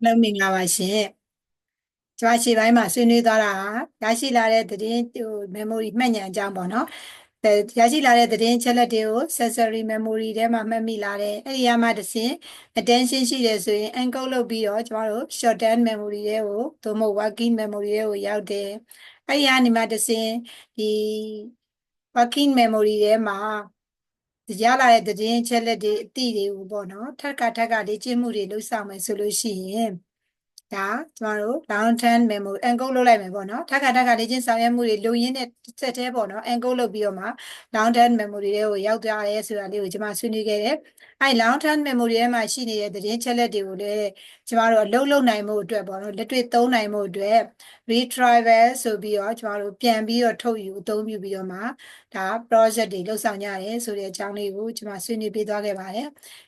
အားလုံးမင်္ဂလာပါရှင်ကျမရှေ့ပိုင်းမှာဆွေးနွေးသွားတာရရှိလာတဲ့သတင်းဟို memory မှတ်ဉာဏ်အကြောင်းပေါ့နော်အဲရရှိလာတဲ့သတင်းချက်လက်တွေကို sensory memory ထဲမှာမှတ်မိလာတယ်အဲ့ဒီအမှတစ်ဆင့် attention ရှိတယ်ဆိုရင် encode လုပ်ပြီးတော့ကျမတို့ short term memory တွေကိုသို့မဟုတ် working memory တွေကိုရောက်တယ်အဲ့ဒီအနေမှာတစ်ဆင့်ဒီ working memory ထဲမှာ ရလာတဲ့သတင်းချက်လက်တွေအသည့်တွေကိုပေါ့နော်ထပ်ကထပ်ကလေ့ကျင့်မှုတွေလုပ်ဆောင်မယ်ဆိုလို့ရှိရင် ဒါကျမတို့ long term memory encode လုပ်လိုက်မယ်ပေါ့နော်ထပ်ခါထပ်ခါလေ့ကျင့်ဆောင်ရွက်မှုတွေလုပ်ရင်းနဲ့ဆက်သေးပေါ့နော် encode လုပ်ပြီးတော့မှ long term memory တွေကိုရောက်သွားတယ်ဆိုတာလေးကိုကျမဆွေးနွေးခဲ့တယ်အဲ long term memory ထဲမှာရှိနေတဲ့သတင်းချက်လက်တွေကိုလည်းကျမတို့အလုပ်လုပ်နိုင်မှုအတွက်ပေါ့နော်လက်တွေ့သုံးနိုင်မှုအတွက် retrieval ဆိုပြီးတော့ကျမတို့ပြန်ပြီးတော့ထုတ်ယူအသုံးပြုပြီးတော့မှဒါ project တွေလုပ်ဆောင်ကြရတယ်ဆိုတဲ့အကြောင်းလေးကိုကျမဆွေးနွေးပေးသွားခဲ့ပါတယ်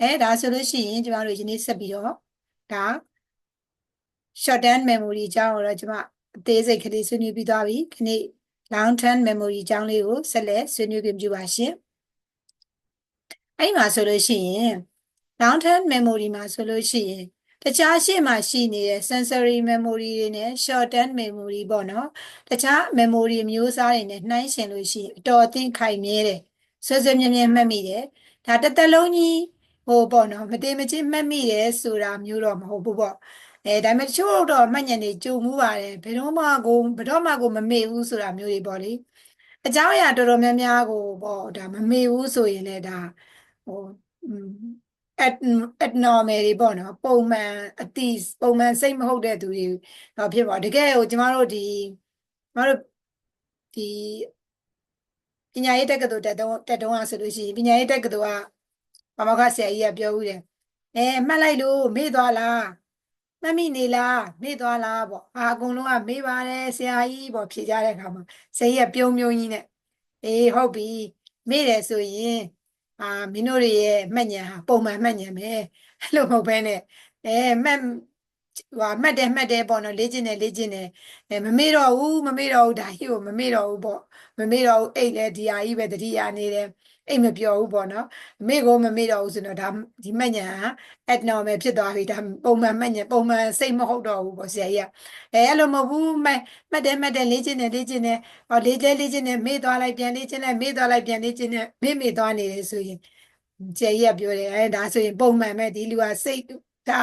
အဲဒါဆိုလို့ရှိရင်ကျမတို့ယနေ့ဆက်ပြီးတော့ဒါ short term memory အကြောင်းကိုတော့ကျွန်မအသေးစိတ်ကလေးဆွေးနွေးပြီးသွားပြီခဏ long term memory အကြောင်းလေးကိုဆက်လက်ဆွေးနွေးပြင်ပြပါရှင်အဲ့မှာဆိုလို့ရှိရင် long term memory မှာဆိုလို့ရှိရင်တခြားရှေ့မှာရှိနေတဲ့ sensory memory တွေနဲ့ short term memory ပေါ့နော်တခြား memory မျိုးစားတွေနဲ့နှိုင်းယှဉ်လို့ရှိရင်အတော်အသင့်ခိုင်မြဲတယ်ဆွဆွမြဲမြဲမှတ်မိတယ်ဒါတစ်သက်လုံးကြီးဟိုပေါ့နော်မတေမချင်းမှတ်မိတယ်ဆိုတာမျိုးတော့မဟုတ်ဘူးပေါ့ အဲဒါပေမဲ့တချို့တော့မှတ်ဉာဏ်တွေကြုံမှုပါတယ်ဘယ်တော့မှကိုဘယ်တော့မှကိုမမေ့ဘူးဆိုတာမျိုးတွေပေါ့လေအကြောင်းအရာတော်တော်များများကိုပေါ့ဒါမမေ့ဘူးဆိုရင်လည်းဒါဟို abnormal တွေပေါ့နော်ပုံမှန်အတိပုံမှန်စိတ်မဟုတ်တဲ့သူတွေတော့ဖြစ်ပါတကယ်ကိုကျမတို့ဒီကျမတို့ဒီပညာရေးတက္ကသိုလ်တက်တော့တက်တော့ဆိုလို့ရှိရင်ပညာရေးတက္ကသိုလ်ကဘာမခဆရာကြီးကပြောဦးတယ်အဲမှတ်လိုက်လို့မေ့သွားလား မမိနေလားမေ့သွားလားပေါ့အာအကုန်လုံးကမေ့ပါတယ်ဆရာကြီးပေါ့ဖြေကြတဲ့အခါမှာဆရာကြီးကပြုံးပြုံးကြီးနဲ့အေးဟုတ်ပြီမေ့တယ်ဆိုရင်အာမင်းတို့ရဲ့မှတ်ဉာဏ်ဟာပုံမှန်မှတ်ဉာဏ်ပဲအဲ့လိုမဟုတ်ဘဲနဲ့အဲမှတ်ဟိုမှတ်တယ်မှတ်တယ်ပေါ့နော်လေ့ကျင့်တယ်လေ့ကျင့်တယ်အဲမမေ့တော့ဘူးမမေ့တော့ဘူးဒါကြီးကိုမမေ့တော့ဘူးပေါ့မမေ့တော့ဘူးအိတ်လည်းဒီဟာကြီးပဲတတိယနေတယ် အိတ်မပြောဘူးပေါ့နော်မေ့ကိုမမေ့တော့ဘူးဆိုတော့ဒါဒီမှတ်ဉာဏ်ဟာ abnormal ဖြစ်သွားပြီဒါပုံမှန်မှတ်ဉာဏ်ပုံမှန်စိတ်မဟုတ်တော့ဘူးပေါ့ဆရာကြီးကအဲအဲ့လိုမဟုတ်ဘူးမှတ်မှတ်တယ်မှတ်တယ်လေ့ကျင့်တယ်လေ့ကျင့်တယ်ဟောလေ့ကျင့်လေ့ကျင့်တယ်မေ့သွားလိုက်ပြန်လေ့ကျင့်လိုက်မေ့သွားလိုက်ပြန်လေ့ကျင့်တယ်မေ့မေ့သွားနေတယ်ဆိုရင်ဆရာကြီးကပြောတယ်အဲဒါဆိုရင်ပုံမှန်ပဲဒီလူကစိတ်ဒါ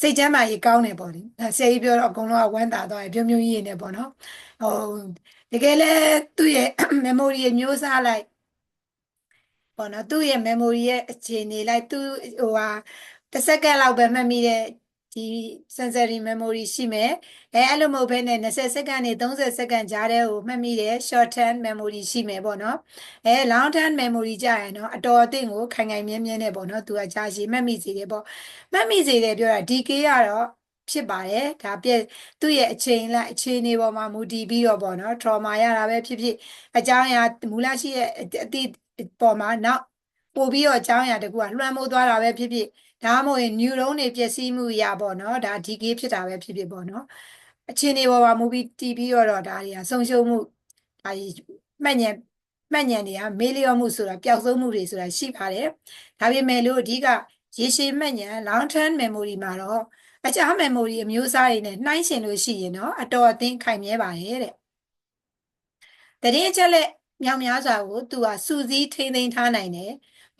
စိတ်ချမ်းသာရေးကောင်းတယ်ပေါ့လေဒါဆရာကြီးပြောတော့အကုန်လုံးကဝမ်းသာသွားတယ်ပြုံးပြုံးကြီးနေပေါ့နော်ဟိုတကယ်လဲသူ့ရဲ့ memory မျိုးစားလိုက် ပေါ့နော်သူ့ရဲ့ memory ရဲ့အခြေအနေလိုက်သူဟိုဟာတစ်စက္ကန့်လောက်ပဲမှတ်မိတဲ့ဒီ sensory memory ရှိမယ်အဲအဲ့လိုမဟုတ်ဘဲနဲ့20စက္ကန့်နဲ့30စက္ကန့်ကြားတဲ့ကိုမှတ်မိတဲ့ short term memory ရှိမယ်ပေါ့နော်အဲ long term memory ကြရင်တော့အတော်အသင့်ကိုခိုင်ခိုင်မြဲမြဲနဲ့ပေါ့နော်သူကကြာရှည်မှတ်မိစေတယ်ပေါ့မှတ်မိစေတယ်ပြောတာ DK ကတော့ဖြစ်ပါတယ်ဒါပြည့်သူ့ရဲ့အချိန်လိုက်အခြေအနေပေါ်မှာမူတည်ပြီးတော့ပေါ့နော် trauma ရတာပဲဖြစ်ဖြစ်အကြောင်းအရာမူလရှိရဲ့အတိ ပေါ်မှာနောက်ပို့ပြီးတော့အကြောင်းအရာတကူကလွှမ်းမိုးသွားတာပဲဖြစ်ဖြစ်ဒါမှမဟုတ်ရင် neuron တွေပျက်စီးမှုရပေါ့နော်ဒါ DK ဖြစ်တာပဲဖြစ်ဖြစ်ပေါ့နော်အခြေအနေပေါ်မှာမူပြီးတည်ပြီးတော့ဒါတွေကဆုံးရှုံးမှုဒါမှတ်ဉဏ်မှတ်ဉဏ်တွေကမေးလျော့မှုဆိုတာပျောက်ဆုံးမှုတွေဆိုတာရှိပါတယ်ဒါပေမဲ့လို့အဓိကရေရှည်မှတ်ဉဏ် long term memory မှာတော့အကြမ်း memory အမျိုးအစားတွေနဲ့နှိုင်းယှဉ်လို့ရှိရင်တော့အတော်အသင့်ခိုင်မြဲပါတယ်တဲ့တရင်ချက်လက် မြောင်များစွာကိုသူကစူးစီးထိန်းသိမ်းထားနိုင်တယ်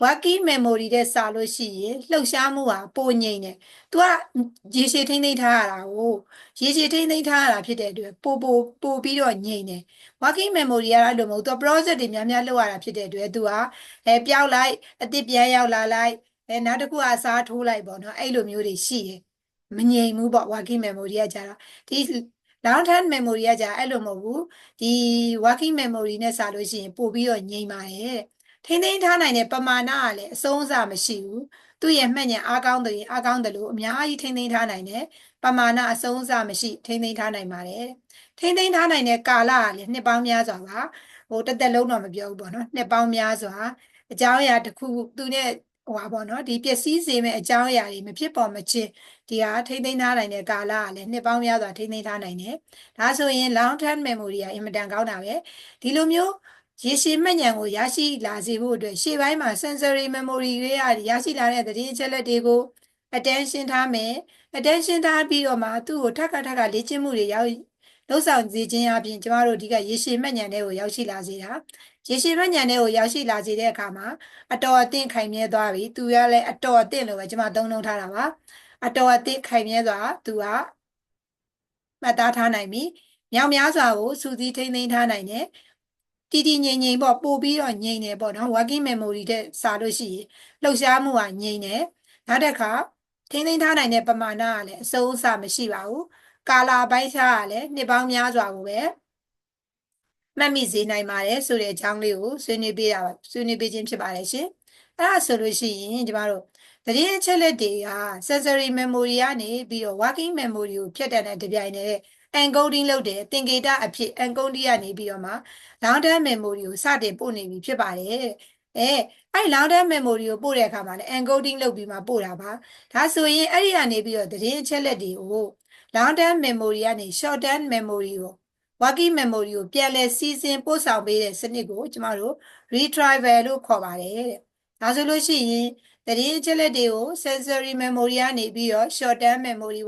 working memory တဲ့စာလို့ရှိရင်လှုပ်ရှားမှုဟာပိုငြိမ်တယ်။ तू ကရေရှည်ထိမ့်သိမ့်ထားရတာကိုရေရှည်ထိမ့်သိမ့်ထားရတာဖြစ်တဲ့အတွက်ပိုပိုပိုပြီးတော့ငြိမ်တယ်။ working memory ကအဲ့လိုမဟုတ် तू project တွေများများလုပ်ရတာဖြစ်တဲ့အတွက် तू ကအဲပျောက်လိုက်အစ်စ်ပြန်ရောက်လာလိုက်အဲနောက်တစ်ခုအစားထိုးလိုက်ပေါ့နော်အဲ့လိုမျိုးတွေရှိတယ်။မငြိမ်ဘူးပေါ့ working memory ကကြတော့ဒီ long term memory ကကြာအဲ့လိုမဟုတ်ဘူးဒီ working memory နဲ့စာလို့ရှိရင်ပို့ပြီးတော့ငြိမ်ပါတယ်တဲ့ထိမ့်သိမ်းထားနိုင်တဲ့ပမာဏကလည်းအဆုံးအစမရှိဘူးသူ့ရဲ့မှတ်ဉာဏ်အားကောင်းတယ်အားကောင်းတယ်လို့အများကြီးထိမ့်သိမ်းထားနိုင်တယ်ပမာဏအဆုံးအစမရှိထိမ့်သိမ်းထားနိုင်ပါတယ်ထိမ့်သိမ်းထားနိုင်တဲ့ကာလကလည်းနှစ်ပေါင်းများစွာပါဟိုတစ်သက်လုံးတော့မပြောဘူးပေါ့နော်နှစ်ပေါင်းများစွာအကြောင်းအရာတစ်ခုသူနဲ့ ဟိုပါပေါ့နော်ဒီပျက်စီးစေမဲ့အကြောင်းအရာတွေမဖြစ်ပေါ်မချင်းဒီဟာထိမ့်သိမ်းထားနိုင်တဲ့ကာလကလည်းနှစ်ပေါင်းများစွာထိမ့်သိမ်းထားနိုင်တယ်ဒါဆိုရင် long term memory ကအင်မတန်ကောင်းတာပဲဒီလိုမျိုးရေရှည်မှတ်ဉာဏ်ကိုရရှိလာစေဖို့အတွက်ရှေ့ပိုင်းမှာ sensory memory တွေကရရှိလာတဲ့သတင်းအချက်လက်တွေကို attention ထားမယ် attention ထားပြီးတော့မှသူ့ကိုထပ်ခါထပ်ခါလေ့ကျင့်မှုတွေရောက် လှုပ်ဆောင်စေခြင်းအပြင်ကျမတို့ဒီကရေရှည်မှတ်ဉာဏ်တွေကိုရောက်ရှိလာစေတာရေရှည်မှတ်ဉာဏ်တွေကိုရောက်ရှိလာစေတဲ့အခါမှာအတော်အသင့်ခိုင်မြဲသွားပြီသူကလည်းအတော်အသင့်လို့ပဲကျမသုံးလုံးထားတာပါအတော်အသင့်ခိုင်မြဲစွာသူကမှတ်သားထားနိုင်ပြီမြောက်များစွာကိုစူးစီးထိန်းသိမ်းထားနိုင်တယ်တည်တည်ငြိမ်ငြိမ်ပေါ့ပို့ပြီးတော့ငြိမ်တယ်ပေါ့နော် working memory တဲ့စာလို့ရှိရင်လှုပ်ရှားမှုကငြိမ်တယ်နောက်တစ်ခါထိန်းသိမ်းထားနိုင်တဲ့ပမာဏကလည်းအစိုးအစမရှိပါဘူး ကာလာပိုင်းခြားကလည်းနှစ်ပေါင်းများစွာကိုပဲမှတ်မိစေနိုင်ပါတယ်ဆိုတဲ့အကြောင်းလေးကိုဆွေးနွေးပေးတာဆွေးနွေးပေးခြင်းဖြစ်ပါတယ်ရှင်အဲ့ဒါဆိုလို့ရှိရင်ကျမတို့သတင်းအချက်လက်တွေက sensory memory ကနေပြီးတော့ working memory ကိုဖြတ်တတ်တဲ့တပြိုင်တည်း encoding လုပ်တယ်သင်္ကေတအဖြစ် encoding ကနေပြီးတော့မှ long term memory ကိုစတင်ပို့နေပြီဖြစ်ပါတယ်အဲအဲ့ long term memory ကိုပို့တဲ့အခါမှာလည်း encoding လုပ်ပြီးမှပို့တာပါဒါဆိုရင်အဲ့ဒီကနေပြီးတော့သတင်းအချက်လက်တွေကို long term memory ကနေ short term memory ကို working memory ကိုပြန်လဲစီစဉ်ပို့ဆောင်ပေးတဲ့စနစ်ကိုကျမတို့ retrieval လို့ခေါ်ပါတယ်တဲ့ဒါဆိုလို့ရှိရင်သတင်းအချက်လက်တွေကို sensory memory ကနေပြီးတော့ short term memory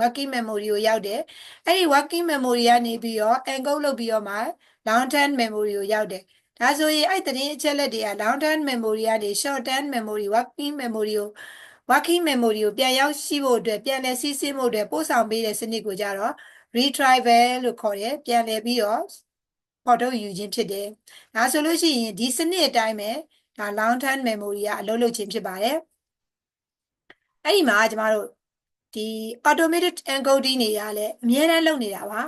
working memory ကိုရောက်တယ်အဲ့ဒီ working memory ကနေပြီးတော့ encode လုပ်ပြီးတော့မှ long term memory ကိုရောက်တယ်ဒါဆိုရင်အဲ့သတင်းအချက်လက်တွေက long term memory ကနေ short term memory working memory ကို working memory ကိုပြန်ရောက်ရှိဖို့အတွက်ပြန်လည်စီးဆင်းဖို့အတွက်ပို့ဆောင်ပေးတဲ့စနစ်ကိုကြတော့ retrieval လို့ခေါ်တယ်ပြန်လည်ပြီးတော့ဖော်ထုတ်ယူခြင်းဖြစ်တယ်ဒါဆိုလို့ရှိရင်ဒီစနစ်အတိုင်းပဲဒါ long term memory ကအလုပ်လုပ်ခြင်းဖြစ်ပါတယ်အဲ့ဒီမှာကျမတို့ဒီ automated encoding တွေကလည်းအများအားလုပ်နေတာပါ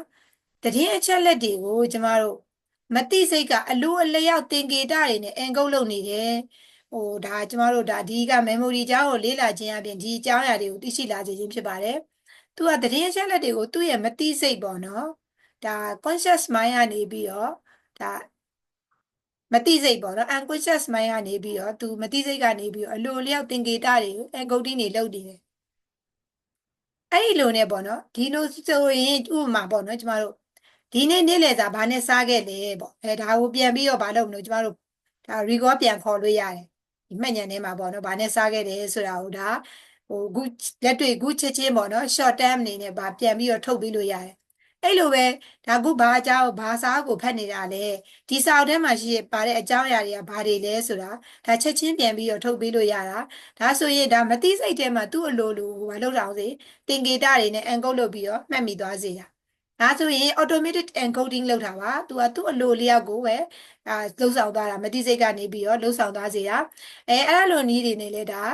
တည်အချက်လက်တွေကိုကျမတို့မတိစိတ်ကအလိုအလျောက်သင်္ကေတတွေနဲ့ encode လုပ်နေတယ် ဟိုဒါကျမတို့ဒါဒီက memory အကြောင်းကိုလေ့လာခြင်းအပြင်ဒီအကြောင်းအရာတွေကိုသိရှိလာစေခြင်းဖြစ်ပါတယ်သူကတည်အချက်လက်တွေကိုသူ့ရဲ့မတိစိတ်ပေါ့နော်ဒါ conscious mind ကနေပြီးတော့ဒါမတိစိတ်ပေါ့နော် unconscious mind ကနေပြီးတော့သူမတိစိတ်ကနေပြီးတော့အလိုလျောက်သင်္ကေတတွေကို encoding တွေလုပ်နေတယ်အဲ့ဒီလိုနဲ့ပေါ့နော်ဒီလိုဆိုရင်ဥပမာပေါ့နော်ကျမတို့ဒီနေ့နေ့လည်စာဘာနဲ့စားခဲ့လဲပေါ့အဲဒါကိုပြန်ပြီးတော့ဘာလုပ်မလို့ကျမတို့ဒါ record ပြန်ခေါ်လို့ရတယ် ဒီမှတ်ဉာဏ်ထဲမှာပေါ့နော်ဘာနဲ့စားခဲ့တယ်ဆိုတာကိုဒါဟိုခုလက်တွေ့ခုချက်ချင်းပေါ့နော် short term အနေနဲ့ဗာပြန်ပြီးတော့ထုတ်ပြီးလို့ရတယ်အဲ့လိုပဲဒါခုဘာအကြောင်းဘာစာကိုဖတ်နေတာလဲဒီစာအုပ်ထဲမှာရှိပါတဲ့အကြောင်းအရာတွေကဘာတွေလဲဆိုတာဒါချက်ချင်းပြန်ပြီးတော့ထုတ်ပြီးလို့ရတာဒါဆိုရင်ဒါမသိစိတ်ထဲမှာသူ့အလိုလိုဘာလုပ်တာအောင်စေသင်္ကေတတွေနဲ့ encode လုပ်ပြီးတော့မှတ်မိသွားစေတာ ဒါဆိုရင် automated encoding လုပ်တာပါသူကသူ့အလိုလျောက်ကိုပဲအာလှုပ်ဆောင်သွားတာမတိစိတ်ကနေပြီးတော့လှုပ်ဆောင်သွားစေတာအဲအဲ့လိုနည်းတွေနဲ့လည်းဒါ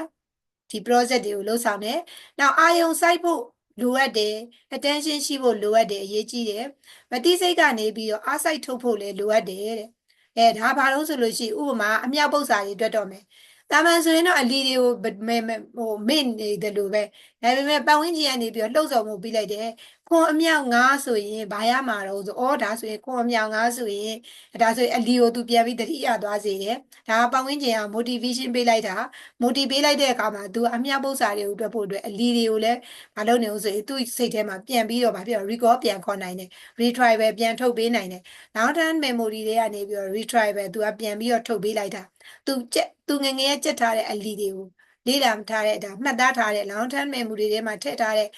ဒီ project တွေကိုလှုပ်ဆောင်တယ်နောက်အာယုံစိုက်ဖို့လိုအပ်တယ် attention ရှိဖို့လိုအပ်တယ်အရေးကြီးတယ်မတိစိတ်ကနေပြီးတော့အားစိုက်ထုတ်ဖို့လည်းလိုအပ်တယ်တဲ့အဲဒါဘာလို့ဆိုလို့ရှိရင်ဥပမာအမြောက်ပု္ပ္ပစာတွေတွေ့တော့မယ်တာမန်ဆိုရင်တော့အလီတွေကိုဟိုမေ့နေတယ်လို့ပဲ ဒါပေမဲ့ပတ်ဝန်းကျင်ကနေပြီးတော့လှုပ်ဆောင်မှုပြီးလိုက်တယ်ခွန်အမြောက်ငါးဆိုရင်ဘာရမှာတော့ဆိုဩဒါဆိုရင်ခွန်အမြောက်ငါးဆိုရင်ဒါဆိုရင်အလီကိုသူပြန်ပြီးတတိယသွားစေတယ်ဒါပတ်ဝန်းကျင်က motivation ပေးလိုက်တာ motivate ပေးလိုက်တဲ့အခါမှာသူအမြောက်ပု္ပ္ပစာတွေကိုတွက်ဖို့အတွက်အလီတွေကိုလည်းမလုပ်နေဘူးဆိုရင်သူ့စိတ်ထဲမှာပြန်ပြီးတော့ဗာပြော recall ပြန်ခေါ်နိုင်တယ် retrieval ပြန်ထုတ်ပေးနိုင်တယ် long term memory တွေကနေပြီးတော့ retrieval သူကပြန်ပြီးတော့ထုတ်ပေးလိုက်တာသူကြက်သူငငယ်ကြက်ထားတဲ့အလီတွေကို လေ့လာထားတဲ့ဒါမှတ်သားထားတဲ့ long term memory တွေထဲမှာထည့်ထားတဲ့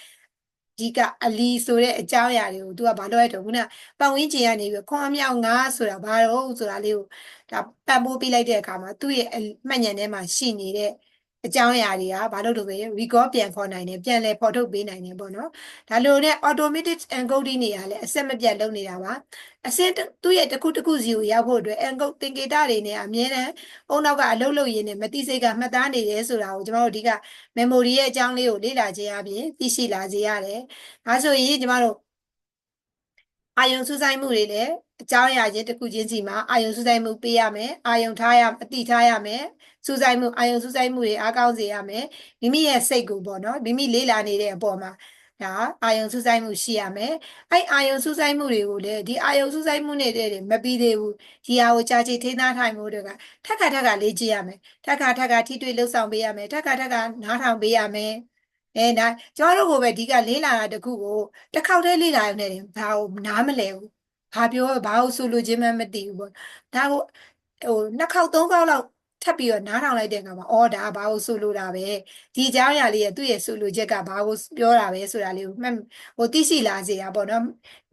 ဒီကအလီဆိုတဲ့အကြောင်းအရာတွေကို तू ကဘာလို့လဲတော့ခုနပတ်ဝန်းကျင်ကနေပြီးခွန်အမြောက်ငါဆိုတာဘာလို့ဆိုတာလေးကိုဒါပတ်ပိုးပြလိုက်တဲ့အခါမှာသူ့ရဲ့မှတ်ဉာဏ်ထဲမှာရှိနေတဲ့ အကြောင်းအရာတွေကဘာလို့လို့ပဲ recall ပြန်ခေါ်နိုင်တယ်ပြန်လဲဖော်ထုတ်ပေးနိုင်တယ်ပေါ့နော်ဒါလိုနဲ့ automatic encoding တွေကလည်းအဆက်မပြတ်လုပ်နေတာပါအစင်းသူ့ရဲ့တစ်ခုတစ်ခုစီကိုရောက်ဖို့အတွက် encode သင်္ကေတတွေနဲ့အမြဲတမ်းအုံနောက်ကအလုပ်လုပ်ရင်းနဲ့မတိစိတ်ကမှတ်သားနေတယ်ဆိုတာကိုကျွန်တော်တို့ဒီက memory ရဲ့အကြောင်းလေးကိုလေ့လာခြင်းအပြင်သိရှိလာစေရတယ်ဒါဆိုရင်ကျွန်တော်တို့အာယုံစူးစိုက်မှုတွေလည်း အကြောင်းအရာချင်းတစ်ခုချင်းစီမှာအာယုံစူးစိုက်မှုပေးရမယ်အာယုံထားရအတိထားရမယ်စူးစိုက်မှုအာယုံစူးစိုက်မှုတွေအားကောင်းစေရမယ်မိမိရဲ့စိတ်ကိုပေါ့နော်မိမိလေးလာနေတဲ့အပေါ်မှာဒါအာယုံစူးစိုက်မှုရှိရမယ်အဲ့အာယုံစူးစိုက်မှုတွေကိုလည်းဒီအာယုံစူးစိုက်မှုနဲ့တည်းမပြီးသေးဘူးဒီဟာကိုကြာချီထိန်းသားထိုင်မှုတွေကထက်ခါထက်ခါလေ့ကျင့်ရမယ်ထက်ခါထက်ခါထိတွေ့လှုပ်ဆောင်ပေးရမယ်ထက်ခါထက်ခါနားထောင်ပေးရမယ်အဲဒါကျွန်တော်တို့ကိုပဲဒီကလေးလာတာတခုကိုတစ်ခေါက်တည်းလေးလာရုံနဲ့ဘာကိုနားမလဲဘူး ဘာပြောဘာလို့ဆိုလိုခြင်းမှမသိဘူးပေါ့ဒါကိုဟိုနှစ်ခေါက်သုံးခေါက်လောက် ထပ်ပြီးတော့နားထောင်လိုက်တဲ့အခါမှာအော်ဒါကဘာကိုဆိုလိုတာပဲဒီအကြောင်းအရာလေးရဲ့သူ့ရဲ့ဆိုလိုချက်ကဘာကိုပြောတာပဲဆိုတာလေးကိုမှတ်ဟိုသိရှိလာစေတာပေါ့နော်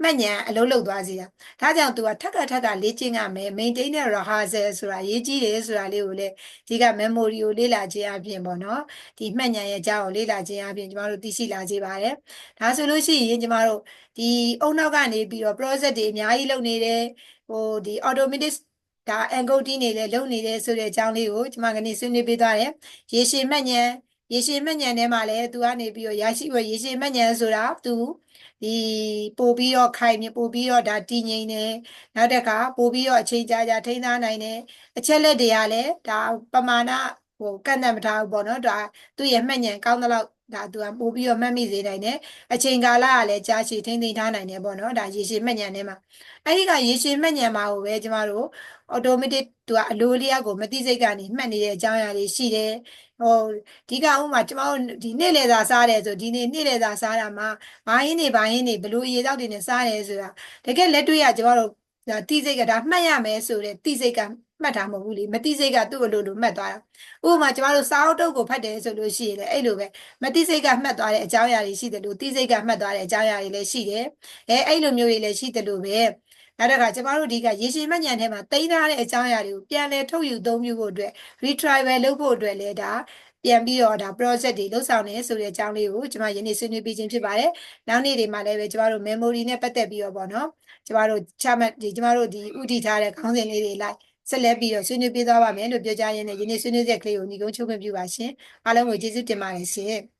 မှတ်ဉာဏ်အလုံးလုံးသွားစေတာဒါကြောင့် तू ကထက်ကထက်ကလေ့ကျင့်ရမယ် maintain တဲ့ rehearsal ဆိုတာရေးကြည့်တယ်ဆိုတာလေးကိုလည်းဒီက memory ကိုလေ့လာခြင်းအပြင်ပေါ့နော်ဒီမှတ်ဉာဏ်ရဲ့အကြောင်းကိုလေ့လာခြင်းအပြင်ကျမတို့သိရှိလာစေပါတယ်ဒါဆိုလို့ရှိရင်ကျမတို့ဒီအုံနောက်ကနေပြီးတော့ process တွေအများကြီးလုပ်နေတယ်ဟိုဒီ automatic ဒါ encoding နေလဲလုပ်နေတယ်ဆိုတဲ့အကြောင်းလေးကိုကျွန်မကနေဆွေးနွေးပေးသွားတယ်ရေရှည်မှတ်ဉာဏ်ရေရှည်မှတ်ဉာဏ်ထဲမှာလည်းသူကနေပြီးတော့ရရှိဝရေရှည်မှတ်ဉာဏ်ဆိုတာသူဒီပို့ပြီးတော့ခိုင်မြပို့ပြီးတော့ဒါတည်ငြိမ်တယ်နောက်တစ်ခါပို့ပြီးတော့အချိန်ကြာကြာထိန်းသားနိုင်တယ်အချက်လက်တွေကလည်းဒါပမာဏဟိုကန့်သတ်မထားဘူးပေါ့နော်ဒါသူ့ရဲ့မှတ်ဉာဏ်ကောင်းသလောက် ဒါသူကပို့ပြီးတော့မှတ်မိစေနိုင်တယ်အချိန်ကာလကလည်းကြာရှည်ထိန်းသိမ်းထားနိုင်တယ်ပေါ့နော်ဒါရေရှည်မှတ်ဉာဏ်ထဲမှာအဲ့ဒီကရေရှည်မှတ်ဉာဏ်မှာကိုပဲကျမတို့ automatic သူကအလိုလျောက်ကိုမသိစိတ်ကနေမှတ်နေတဲ့အကြောင်းအရာတွေရှိတယ်ဟိုဒီကဥမာကျမတို့ဒီနေ့လေသာစားတယ်ဆိုဒီနေ့နေ့လေသာစားတာမှာဘာရင်းနေဘာရင်းနေဘလို့အရေးတောက်တွေနဲ့စားတယ်ဆိုတာတကယ်လက်တွေ့ရကျမတို့ဒါတိစိတ်ကဒါမှတ်ရမယ်ဆိုတဲ့တိစိတ်က မှတ်တာမဟုတ်ဘူးလေမတိစိတ်ကသူ့အလိုလိုမှတ်သွားတာဥပမာကျမတို့စာအုပ်တုပ်ကိုဖတ်တယ်ဆိုလို့ရှိရင်လည်းအဲ့လိုပဲမတိစိတ်ကမှတ်သွားတဲ့အကြောင်းအရာတွေရှိတယ်လို့တိစိတ်ကမှတ်သွားတဲ့အကြောင်းအရာတွေလည်းရှိတယ်အဲအဲ့လိုမျိုးတွေလည်းရှိတယ်လို့ပဲနောက်တစ်ခါကျမတို့ဒီကရေရှည်မှတ်ဉာဏ်ထဲမှာတိမ့်ထားတဲ့အကြောင်းအရာတွေကိုပြန်လဲထုတ်ယူသုံးပြုဖို့အတွက် retrieval လုပ်ဖို့အတွက်လည်းဒါပြန်ပြီးတော့ဒါ project တွေလုပ်ဆောင်နေဆိုတဲ့အကြောင်းလေးကိုကျွန်မယနေ့ဆွေးနွေးပြခြင်းဖြစ်ပါတယ်။နောက်နေ့တွေမှာလည်းပဲကျွန်တော်တို့ memory နဲ့ပတ်သက်ပြီးတော့ပေါ့နော်။ကျွန်တော်တို့ချမှတ်ဒီကျွန်တော်တို့ဒီဥတီထားတဲ့ခေါင်းစဉ်လေးတွေလိုက် ဆက်လက်ပြီးတော့ဆွေးနွေးပေးသွားပါမယ်လို့ပြောကြရင်းနဲ့ယနေ့ဆွေးနွေးချက်ကလေးကိုညီကုန်းချုပ်ခွင့်ပြုပါရှင်။အားလုံးကိုကျေးဇူးတင်ပါတယ်ရှင်။